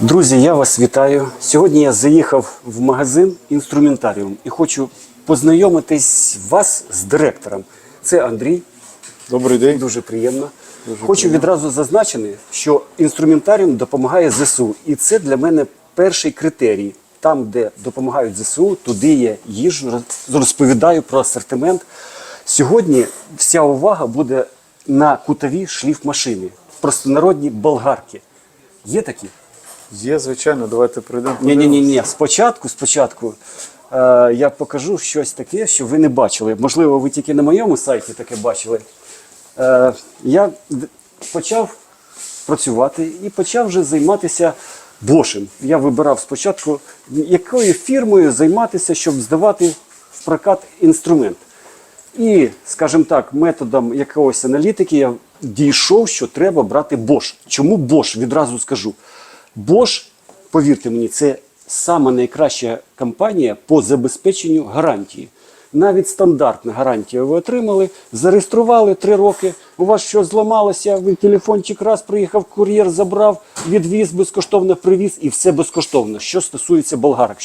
Друзі, я вас вітаю. Сьогодні я заїхав в магазин інструментаріум і хочу познайомитись вас з директором. Це Андрій. Добрий день. Дуже приємно. хочу відразу зазначити, що інструментаріум допомагає ЗСУ. І це для мене перший критерій. Там, де допомагають ЗСУ, туди я роз- розповідаю про асортимент. Сьогодні вся увага буде на кутові шліфмашини, простонародні болгарки. Є такі? Є, звичайно, давайте пройдемо. Ні, ні, ні, ні. Спочатку, спочатку е, я покажу щось таке, що ви не бачили. Можливо, ви тільки на моєму сайті таке бачили. Е, я почав працювати і почав вже займатися бошем. Я вибирав спочатку, якою фірмою займатися, щоб здавати в прокат інструмент. І, скажімо так, методом якогось аналітики я дійшов, що треба брати Bosch. Чому Bosch? Відразу скажу. Bosch, повірте мені, це сама найкраща компанія по забезпеченню гарантії. Навіть стандартна гарантія ви отримали, зареєстрували три роки. У вас щось зламалося, ви телефончик раз приїхав, кур'єр забрав, відвіз безкоштовно привіз і все безкоштовно. Що стосується болгарок.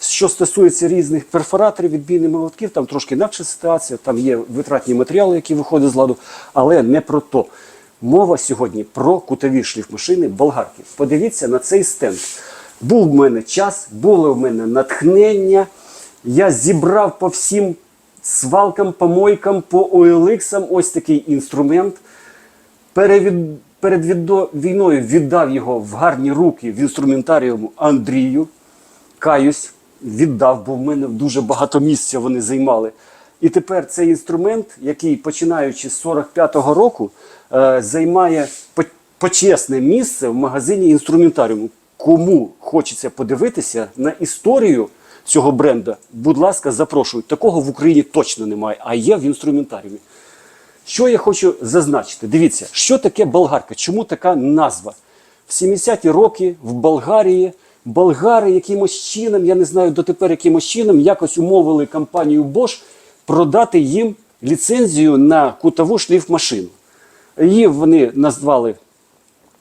Що стосується різних перфораторів, відбійних молотків, там трошки інакша ситуація, там є витратні матеріали, які виходять з ладу, але не про то. Мова сьогодні про кутові шліфмашини болгарки. Подивіться на цей стенд. Був в мене час, було в мене натхнення. Я зібрав по всім свалкам, помойкам, по OLX ось такий інструмент перед, перед війною віддав його в гарні руки в інструментаріуму Андрію. Каюсь, віддав, бо в мене дуже багато місця вони займали. І тепер цей інструмент, який починаючи з 45-го року, займає почесне місце в магазині інструментаріуму. Кому хочеться подивитися на історію цього бренда, будь ласка, запрошую. Такого в Україні точно немає, а є в інструментаріумі. Що я хочу зазначити? Дивіться, що таке болгарка? Чому така назва? В 70-ті роки в Болгарії болгари якимось чином, я не знаю дотепер якимось чином, якось умовили компанію Bosch продати їм ліцензію на кутову шліфмашину. Її вони назвали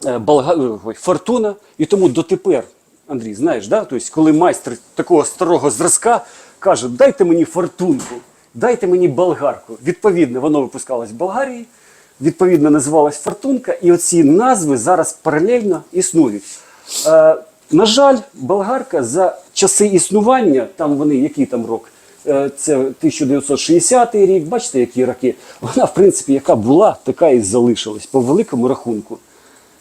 е, Болга... Фортуна, і тому дотепер, Андрій, знаєш, да? тобто, коли майстер такого старого зразка каже, дайте мені фортунку, дайте мені болгарку. Відповідно, воно випускалось в Болгарії, відповідно, називалась Фортунка, і оці назви зараз паралельно існують. Е, на жаль, болгарка за часи існування, там вони, який там рок? Е, Це 1960 рік, бачите, які роки. Вона, в принципі, яка була, така і залишилась по великому рахунку.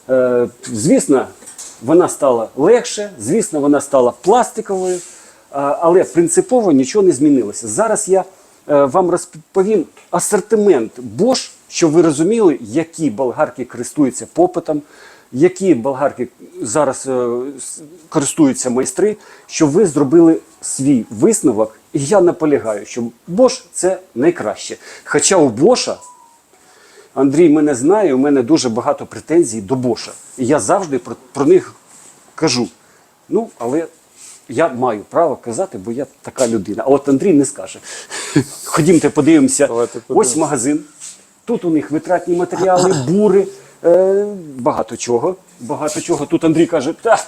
Е, Звісно, вона стала легше, звісно, вона стала пластиковою, е, але принципово нічого не змінилося. Зараз я вам розповім асортимент Bosch, щоб ви розуміли, які болгарки користуються попитом, які болгарки зараз користуються майстри, щоб ви зробили свій висновок. І я наполягаю, що Bosch – це найкраще. Хоча у Bosch Андрій мене знає, у мене дуже багато претензій до Боша. І я завжди про, про них кажу. Ну, але я маю право казати, бо я така людина. А от Андрій не скаже. Ходімте, подивимося. Ось магазин. Тут у них витратні матеріали, бури, е, багато чого. Багато чого. Тут Андрій каже, та.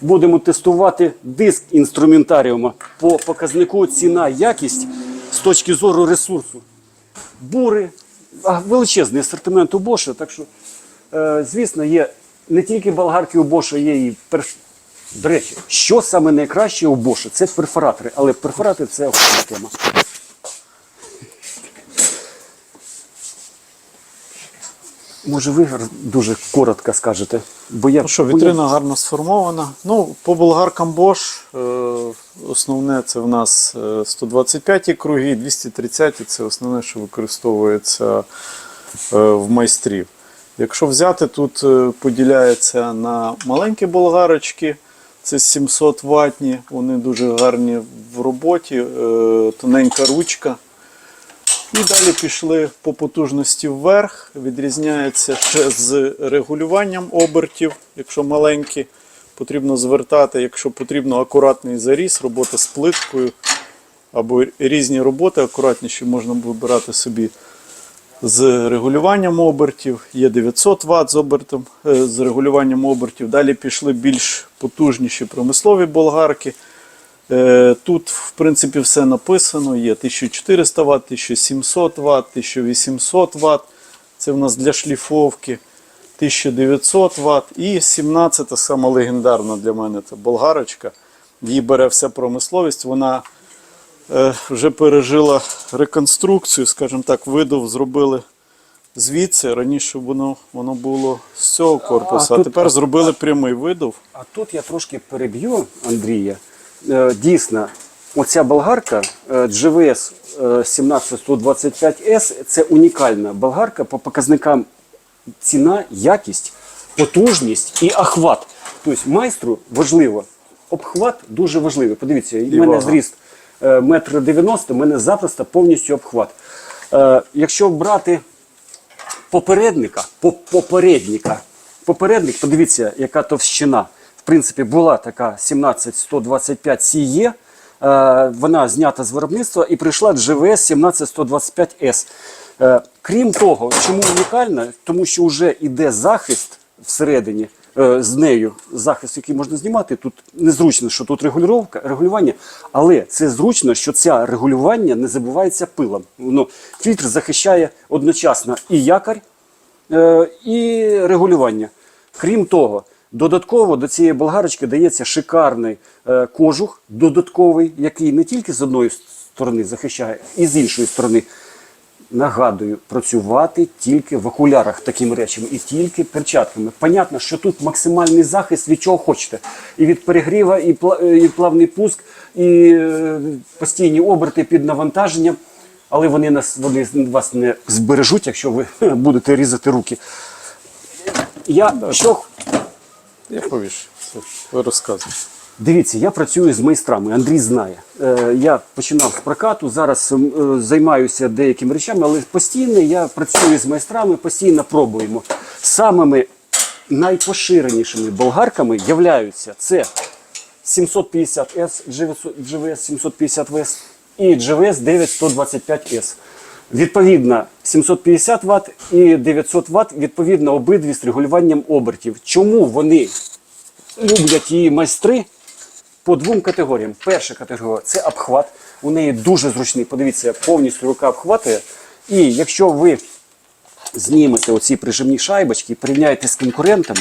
Будемо тестувати диск інструментаріума по показнику ціна, якість з точки зору ресурсу бури, а, величезний асортимент у Боша. Так що, е, звісно, є не тільки болгарки у Боша, є і перш... До речі, що саме найкраще у Боша? Це перфоратори, але перфоратори це окрема тема. Може, ви дуже коротко скажете, бо я Ну що, бо я- вітрина гарно сформована. Ну, по болгаркам Bosch е, основне це в нас е, 125 круги, 230 це основне, що використовується е, в майстрів. Якщо взяти, тут е, поділяється на маленькі болгарочки, це 700 ватні, вони дуже гарні в роботі, е, тоненька ручка. І далі пішли по потужності вверх. Відрізняється ще з регулюванням обертів. Якщо маленькі, потрібно звертати, якщо потрібно акуратний заріз, робота з плиткою або різні роботи акуратніші можна вибирати собі з регулюванням обертів, є 900 Вт з обертом е, з регулюванням обертів. Далі пішли більш потужніші промислові болгарки. Е, Тут, в принципі, все написано. Є 1400 Вт, 1700 Вт, 1800 Вт. Це в нас для шліфовки. 1900 Вт. І 17 сама легендарна для мене це болгарочка. Її бере вся промисловість. Вона е, вже пережила реконструкцію, скажімо так, видов зробили звідси. Раніше воно, воно було з цього корпусу, а, тут- тепер зробили прямий видов. А тут я трошки переб'ю Андрія. Е, Дійсно, оця болгарка е, GVS е, 17125S це унікальна болгарка по показникам ціна, якість, потужність і охват. Тобто майстру важливо. Обхват дуже важливий. Подивіться, у мене зріст е, метр дев'яносто, у мене запросто повністю обхват. Е, Якщо брати попередника, попередника. Попередник, подивіться, яка товщина. Принципі, була така 17125 CE. Е, Вона знята з виробництва і прийшла GVS 17125S. Е, Крім того, чому унікальна? Тому що вже йде захист всередині е, з нею, захист, який можна знімати. Тут незручно, що тут регулювання, але це зручно, що це регулювання не забувається пилом. Воно фільтр захищає одночасно і якорь, і регулювання. Крім того, додатково до цієї болгарочки дається шикарний е, кожух, додатковий, який не тільки з одної сторони захищає, і з іншої сторони. Нагадую, працювати тільки в окулярах такими речами і тільки перчатками. Понятно, що тут максимальний захист від чого хочете. І від перегріва, і, е, плавний пуск, і е, постійні оберти під навантаженням. Але вони нас вони вас не збережуть, якщо ви будете різати руки. Я що Я повішу. Ви розказуєте. Дивіться, я працюю з майстрами. Андрій знає. Е, я починав з прокату, зараз е, займаюся деякими речами, але постійно я працюю з майстрами, постійно пробуємо. Самими найпоширенішими болгарками являються це 750S, GVS 750VS і GVS 9125S. Відповідно, 750 Вт і 900 Вт, відповідно, обидві з регулюванням обертів. Чому вони люблять її майстри? по двом категоріям. Перша категорія це обхват. У неї дуже зручний. Подивіться, повністю рука обхватує. І якщо ви знімете оці прижимні шайбочки і порівняєте з конкурентами,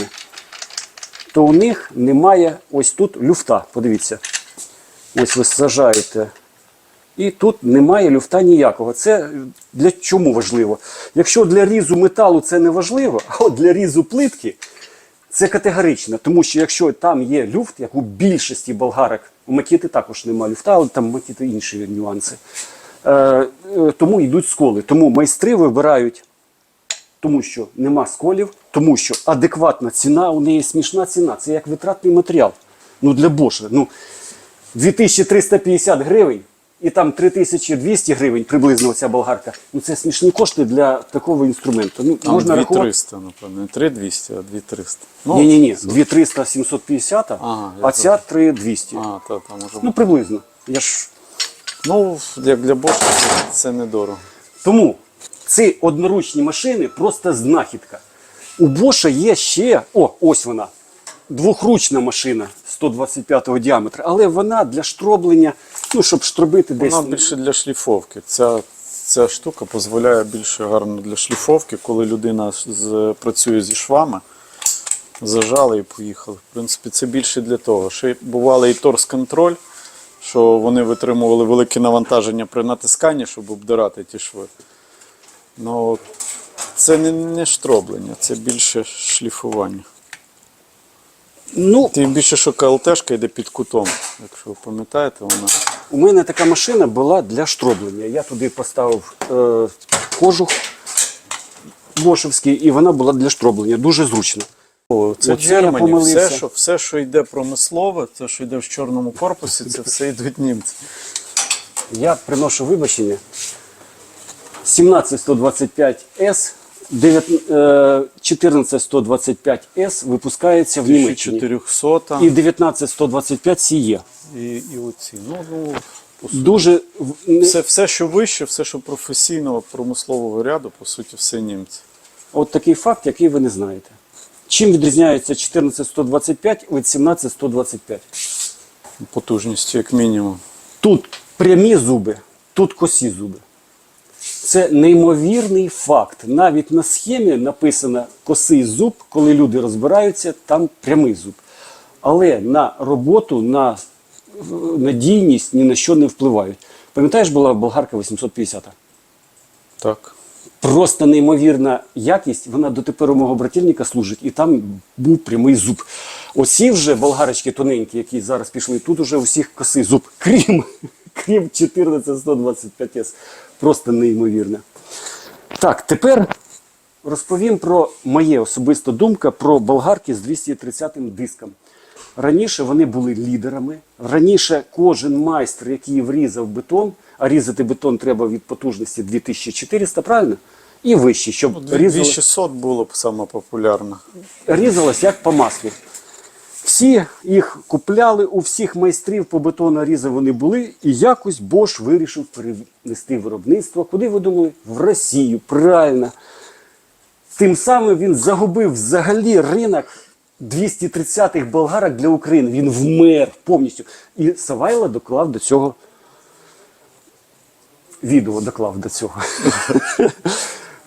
то у них немає ось тут люфта. Подивіться. Ось ви сажаєте. І тут немає люфта ніякого. Це для чому важливо? Якщо для різу металу це не важливо, а от для різу плитки це категорично, тому що якщо там є люфт, як у більшості болгарок, у макіти також немає люфта, але там макіти інші нюанси. Е, е, тому йдуть сколи. Тому майстри вибирають, тому що нема сколів, тому що адекватна ціна, у неї смішна ціна. Це як витратний матеріал. Ну для Боша. Ну, 2350 гривень і там 3200 гривень приблизно оця болгарка. Ну це смішні кошти для такого інструменту. Ну, Там можна рахувати. 2300, напевно. Не 3200, а 2300. Ну, Ні, ні, ні, 2300 750, Ага, а ця 3200. А, та, там може Ну, приблизно. Я ж... Ну, як для Боша це, це недорого. Тому ці одноручні машини просто знахідка. У Боша є ще, о, ось вона, двохручна машина 125-го діаметра, але вона для штроблення, ну, щоб штробити десь. Вона більше для шліфовки. Ця, ця штука дозволяє більше гарно для шліфовки, коли людина з, працює зі швами. Зажали і поїхали. В принципі, це більше для того. Ще бували і торс-контроль, що вони витримували велике навантаження при натисканні, щоб обдирати ті шви. Ну, це не, не штроблення, це більше шліфування. Ну, Тим більше, що КЛТшка йде під кутом. Якщо ви пам'ятаєте, вона. У мене така машина була для штроблення. Я туди поставив е, кожух бошевський, і вона була для штроблення. Дуже зручно. О, це Оце я помилився. Все що, все, що йде промислове, це, що йде в чорному корпусі, це все йдуть німці. Я приношу вибачення. 17125S, 14125S випускається в Німеччині. 1400 І 19125 CE. і, і оці. Ну, ну, Дуже в- Все, все, що вище, все, що професійного промислового ряду, по суті, все німці. от такий факт, який ви не знаєте. Чим відрізняється 14125 від 17125? Потужністю, як мінімум. Тут прямі зуби, тут косі зуби. Це неймовірний факт. Навіть на схемі написано косий зуб, коли люди розбираються, там прямий зуб. Але на роботу, на надійність ні на що не впливають. Пам'ятаєш, була болгарка 850-та? Так. Просто неймовірна якість. Вона дотепер у мого братівника служить, і там був прямий зуб. Оці вже болгарочки тоненькі, які зараз пішли, тут уже у всіх косий зуб, крім, крім 14125С. Просто неймовірне. Так, тепер розповім про моє особиста думка про болгарки з 230 диском. Раніше вони були лідерами. Раніше кожен майстер, який врізав бетон, а різати бетон треба від потужності 2400, правильно? І вище, щоб Ну, різали, 2600 було б саме популярне. різалось як по маслу. Всі їх купляли, у всіх майстрів по бетонорізу вони були, і якось Bosch вирішив перенести виробництво. Куди ви думали? В Росію, правильно. Тим самим він загубив взагалі ринок 230-х болгарок для України. Він вмер повністю. І Савайло доклав до цього. Відео доклав до цього.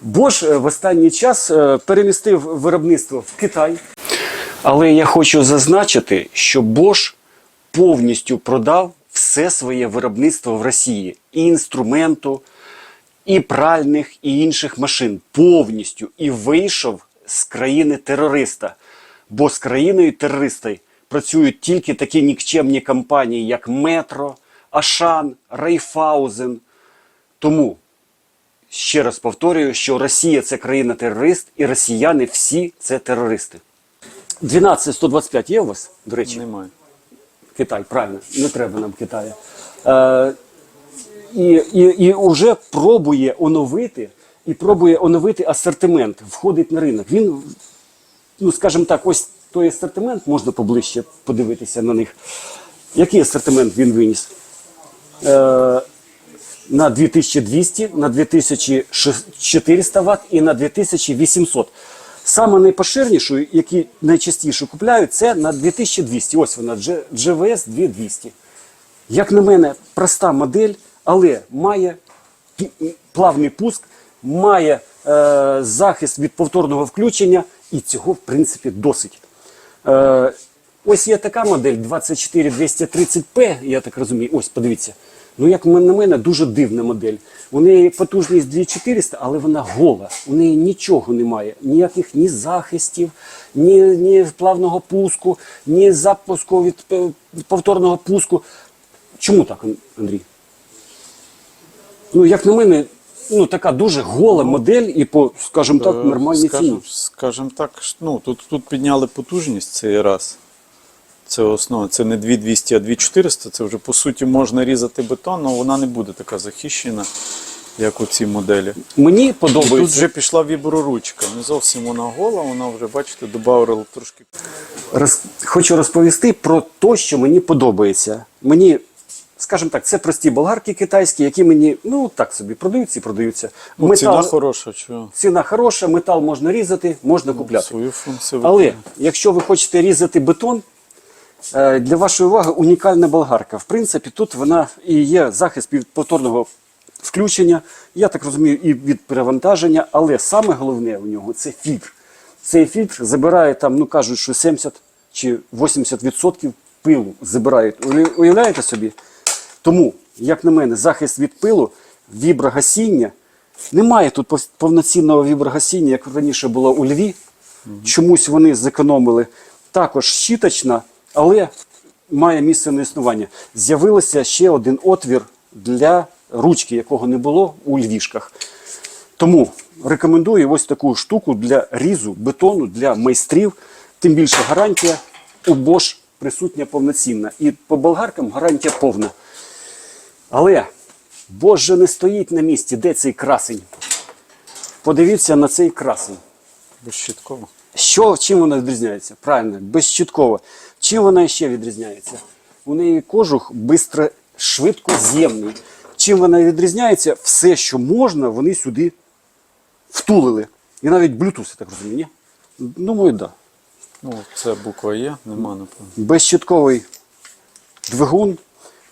Bosch е, в останній час е, перемістив виробництво в Китай. Але я хочу зазначити, що Bosch повністю продав все своє виробництво в Росії. І інструменту, і пральних, і інших машин. Повністю. І вийшов з країни терориста. Бо з країною терориста працюють тільки такі нікчемні компанії, як Метро, Ашан, Райфаузен. Тому ще раз повторюю, що Росія це країна-терорист, і росіяни всі це терористи. 12125 є у вас, до речі? Немає. Китай, правильно, не треба нам Китаю. Е, і, і, і вже пробує оновити, і пробує оновити асортимент, входить на ринок. Він, ну скажімо так, ось той асортимент, можна поближче подивитися на них. Який асортимент він виніс? Е, на 2200, на 2400 Вт і на 2800. Саме найпоширнішою, які найчастіше купляють, це на 2200. Ось вона, GVS 2200. Як на мене, проста модель, але має плавний пуск, має е, захист від повторного включення, і цього, в принципі, досить. Е, ось є така модель 24230P, я так розумію. Ось, подивіться. Ну, як на мене, дуже дивна модель. У неї потужність 2400, але вона гола. У неї нічого немає. Ніяких ні захистів, ні, ні плавного пуску, ні запуску від е, повторного пуску. Чому так, Андрій? Ну, як на мене, ну така дуже гола модель і по, скажімо так, нормальній ціні. Скажем, скажем так, ну, тут, тут підняли потужність цей раз. Це основа, це не 2200, а 2400. Це вже по суті можна різати бетон, але вона не буде така захищена, як у цій моделі. Мені І тут вже пішла віброручка. Не зовсім вона гола, вона вже, бачите, додавала трошки. Роз... Хочу розповісти про те, що мені подобається. Мені, скажімо так, це прості болгарки китайські, які мені ну так собі продаються і продаються. Ну, ціна хороша, чого? ціна хороша, метал можна різати, можна купляти. Свою функцію Але якщо ви хочете різати бетон, е, для вашої уваги унікальна болгарка. В принципі, тут вона і є захист від повторного включення, я так розумію, і від перевантаження, але саме головне у нього це фільтр. Цей фільтр забирає там, ну кажуть, що 70 чи 80% пилу забирають. Уявляєте собі? Тому, як на мене, захист від пилу, віброгасіння. Немає тут повноцінного віброгасіння, як раніше було у Льві. Чомусь вони зекономили. Також щіточна, але має місце на існування. З'явився ще один отвір для ручки, якого не було у львішках. Тому рекомендую ось таку штуку для різу бетону для майстрів. Тим більше гарантія у Bosch присутня повноцінна. І по болгаркам гарантія повна. Але Bosch же не стоїть на місці. Де цей красень? Подивіться на цей красень. Безщітково. Що, чим вона відрізняється? Правильно, безчітково. Чим вона ще відрізняється? У неї кожух бистро швидкоз'ємний. Чим вона відрізняється? Все, що можна, вони сюди втулили. І навіть Bluetooth, я так розумію, ні? Думаю, так. Да. Ну, це буква Є, нема, напевно. Безщитковий двигун.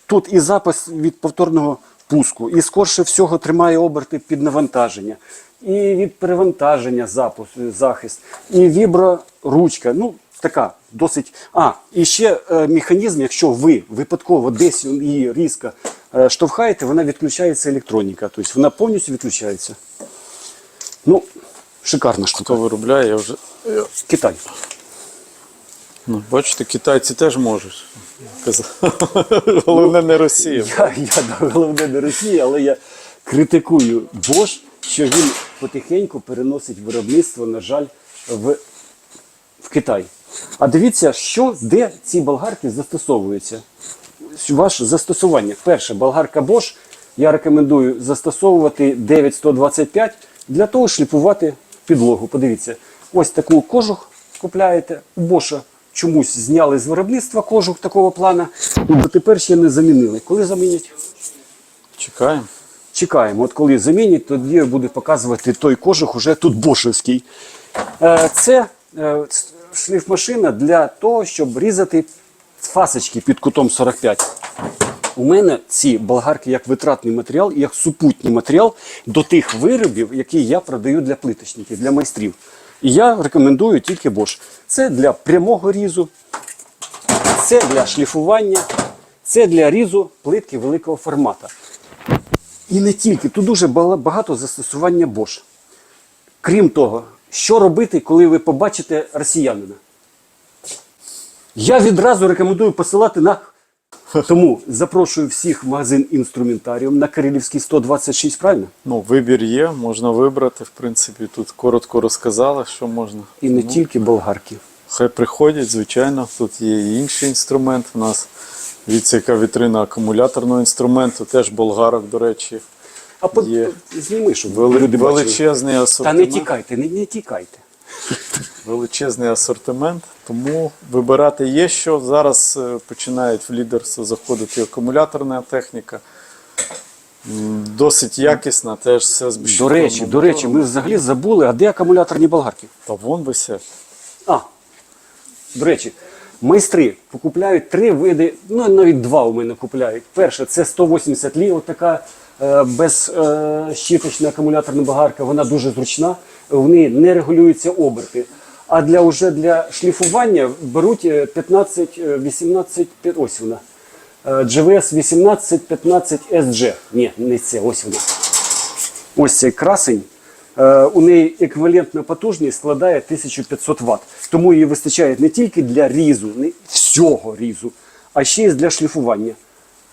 Тут і запис від повторного пуску, і скорше всього тримає оберти під навантаження, і від перевантаження запуск, захист, і віброручка. Ну, така досить. А, і ще е, механізм, якщо ви випадково десь її різко е, штовхаєте, вона відключається електроніка. Тобто вона повністю відключається. Ну, шикарна штука. Хто виробляє, я вже. Китай. Ну, бачите, китайці теж можуть. Головне не Росія. Я, я головне не Росія, але я критикую Bosch, що він потихеньку переносить виробництво, на жаль, в, в Китай. А дивіться, що, де ці болгарки застосовуються. Ваше застосування. Перше, болгарка Bosch. Я рекомендую застосовувати 9125 для того, щоб шліфувати підлогу. Подивіться, ось таку кожух купляєте у Bosch. Чомусь зняли з виробництва кожух такого плана, бо тепер ще не замінили. Коли замінять? Чекаємо. Чекаємо. От коли замінять, тоді я буду показувати той кожух уже тут бошевський. Е, Це е, шліфмашина для того, щоб різати фасочки під кутом 45. У мене ці болгарки як витратний матеріал і як супутній матеріал до тих виробів, які я продаю для плиточників, для майстрів. І я рекомендую тільки Bosch. Це для прямого різу, це для шліфування, це для різу плитки великого формату. І не тільки, тут дуже багато застосування Bosch. Крім того, що робити, коли ви побачите росіянина? Я відразу рекомендую посилати на. Тому запрошую всіх в магазин інструментаріум на Кирилівській 126, правильно? Ну, вибір є, можна вибрати. В принципі, тут коротко розказали, що можна. І не Ну, тільки болгарки. Хай приходять, звичайно. Тут є і інший інструмент. У нас від яка вітрина акумуляторного інструменту, теж болгарок, до речі. А по... Є. зніми, щоб Вели- люди бачили. величезний Та не тікайте, не, не тікайте. Величезний асортимент, тому вибирати є що. Зараз е, починають в лідерство заходити акумуляторна техніка. Досить якісна, теж все з До речі, до речі, ми взагалі забули, а де акумуляторні болгарки? Та вон висять. А, до речі, майстри покупляють три види, ну навіть два у мене купляють. Перше, це 180 лі, отака е, безщіточна акумуляторна багарка, вона дуже зручна, в неї не регулюються оберти. А для уже для шліфування беруть е, 15, е, 18, ось вона. Е, GVS 1815 SG. Ні, не це, ось вона. Ось цей красень. Е, У неї еквівалентна потужність складає 1500 Вт. Тому її вистачає не тільки для різу, не всього різу, а ще й для шліфування.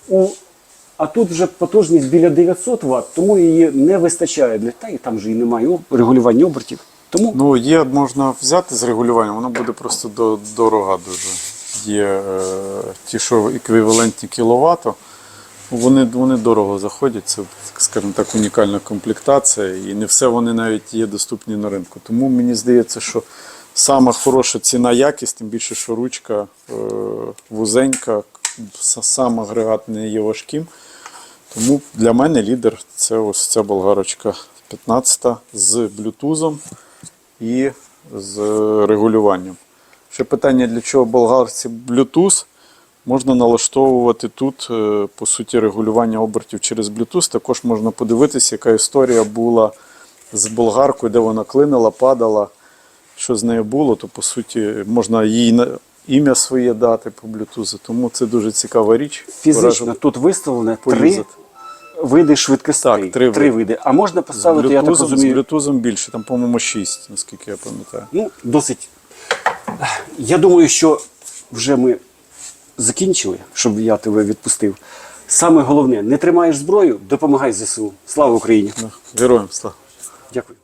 У, а тут вже потужність біля 900 Вт, тому її не вистачає для та і там же і немає регулювання обертів. Тому Ну, є, можна взяти з регулюванням, воно буде просто до, дорога дуже. Є е, ті, що еквівалентні кіловату. Вони, вони дорого заходять, це, скажімо так, унікальна комплектація, і не все вони навіть є доступні на ринку. Тому мені здається, що саме хороша ціна якість, тим більше, що ручка е, вузенька, сам агрегат не є важким. Тому для мене лідер це ось ця болгарочка 15 з блютузом і з регулюванням. Ще питання, для чого болгарці Bluetooth. Можна налаштовувати тут, е, по суті, регулювання обертів через Bluetooth. Також можна подивитися, яка історія була з болгаркою, де вона клинила, падала. Що з нею було, то по суті можна їй ім'я своє дати по Bluetooth. Тому це дуже цікава річ. фізично Раджу тут виставлено три. Види швидкостей. Так, три види. види. А можна поставити, я так розумію. з блютузом більше, там, по-моєму, шість, наскільки я пам'ятаю. Ну, досить. Я думаю, що вже ми закінчили, щоб я тебе відпустив. Саме головне, не тримаєш зброю, допомагай ЗСУ. Слава Україні! Ну, Героям слава! Дякую.